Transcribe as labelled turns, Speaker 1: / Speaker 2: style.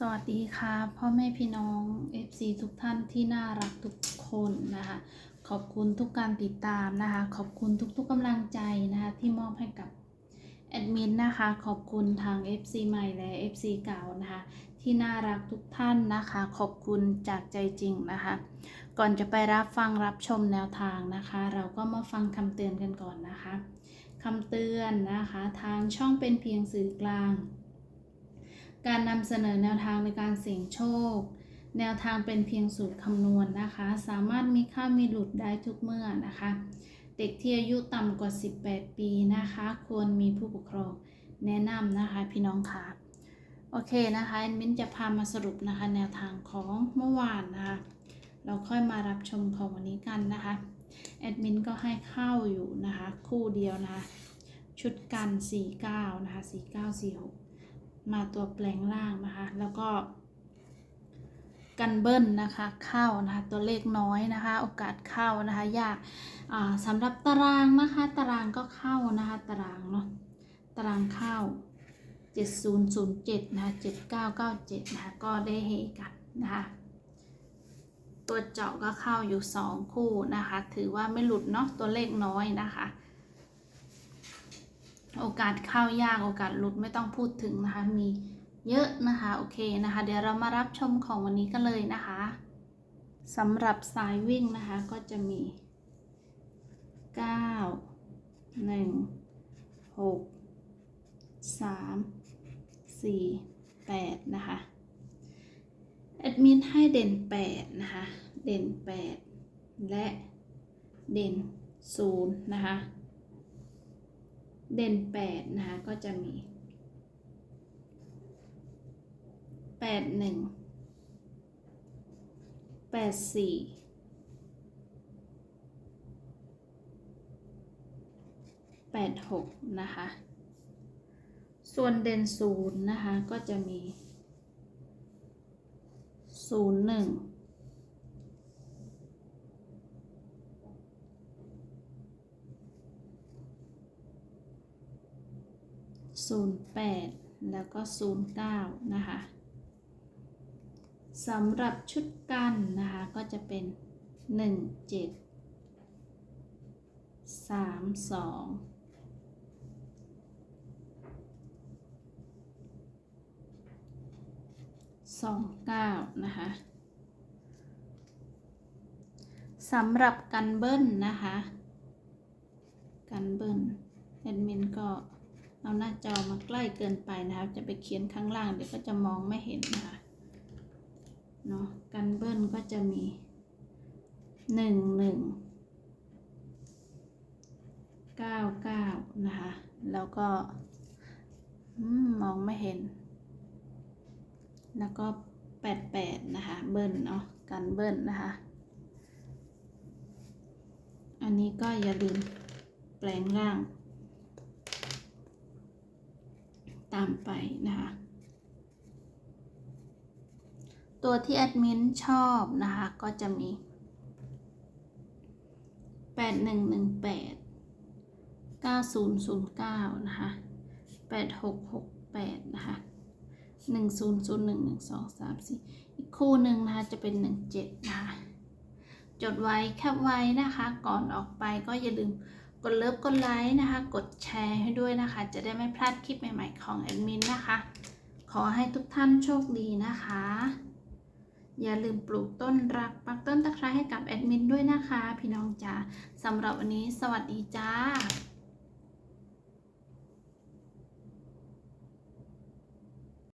Speaker 1: สวัสดีค่ะพ่อแม่พี่น้อง FC ทุกท่านที่น่ารักทุกคนนะคะ ขอบคุณทุกการติดตามนะคะ ขอบคุณทุกๆกำลังใจนะคะที่มอบให้กับแอดมินนะคะ ขอบคุณทาง FC ใหม่และ FC เก่านะคะที่น่ารักทุกท่านนะคะ ขอบคุณจากใจจริงนะคะ ก่อนจะไปรับฟังรับชมแนวทางนะคะ เราก็มาฟังคำเตือนกันก่อนนะคะคำเตือนนะคะ ทางช่องเป็นเพียงสื่อกลาง การนำเสนอแนวทางในการเสี่ยงโชค แนวทางเป็นเพียงสูตรคำนวณนะคะ สามารถมีค่ามีหลุดได้ทุกเมื่อนะคะ เด็กที่อายุต่ำกว่า 18 ปีนะคะ ควรมีผู้ปกครองแนะนำนะคะพี่น้องค่ะ โอเคนะคะแอดมินจะพามาสรุปนะคะ แนวทางของเมื่อวานนะคะ เราค่อยมารับชมของวันนี้กันนะคะแอดมินก็ให้เข้าอยู่นะคะ คู่เดียวนะคะ ชุดกัน 49 นะคะ 4946 มาตัวแปลงล่างนะคะ แล้วก็กันเบิ้ลนะคะเข้านะคะตัวเลขน้อยนะคะ โอกาสเข้านะคะยากาสำหรับตารางนะคะ ตารางก็เข้านะคะตารางเนาะตารางเข้า 7007 นะคะ 7997 นะคะ ก็ได้เฮกันนะคะ ตัวเจาะก็เข้าอยู่ 2 คู่นะคะ ถือว่าไม่หลุดเนาะตัวเลขน้อยนะคะ โอกาสเข้ายากโอกาสหลุดไม่ต้องพูดถึงนะคะ มีเยอะนะคะโอเคนะคะ เดี๋ยวเรามารับชมของวันนี้กันเลยนะคะสำหรับสายวิ่งนะคะก็จะมี 9 1 6 3 4 8 นะคะแอดมินให้เด่น 8 นะคะ เด่น 8 และเด่น 0 นะคะ เด่น8นะคะก็จะมี 8 1 8 4 8 6 นะคะ ส่วนเด่น0นะคะก็จะมี 0 1 08 แล้วก็ 09 นะคะสำหรับชุดกันนะคะ ก็จะเป็น 17 32 29 นะคะสำหรับกันเบิ้ลนะคะ กันเบิ้ลแอดมินก็ เอาหน้าจอมาใกล้เกินไปนะคะ จะไปเขียนข้างล่างเดี๋ยวก็จะมองไม่เห็นนะคะเนาะกันเบิ้ลก็จะมีหนึ่งหนึ่งเก้าเก้านะคะ แล้วก็มองไม่เห็น แล้วก็แปดแปดนะคะ เบิ้ลเนาะกันเบิ้ลนะคะ อันนี้ก็อย่าลืมแปลงร่าง ตามไปนะคะ ตัวที่แอดมินชอบนะคะ ก็จะมี 8118 9009 นะคะ 8668 นะคะ 1001 12 3 4 อีกคู่หนึ่งนะคะ จะเป็น 17 นะคะ จดไว้แคปไว้นะคะ ก่อนออกไปก็อย่าลืม ดเลิฟกดไลค์นะคะ กดแชร์ให้ด้วยนะคะ จะได้ไม่พลาดคลิปใหม่ๆของแอดมินนะคะ ขอให้ทุกท่านโชคดีนะคะ อย่าลืมปลูกต้นรักปักต้นตะไคร้ให้กับแอดมินด้วยนะคะ พี่น้องจ๋าสำหรับวันนี้สวัสดีจ้า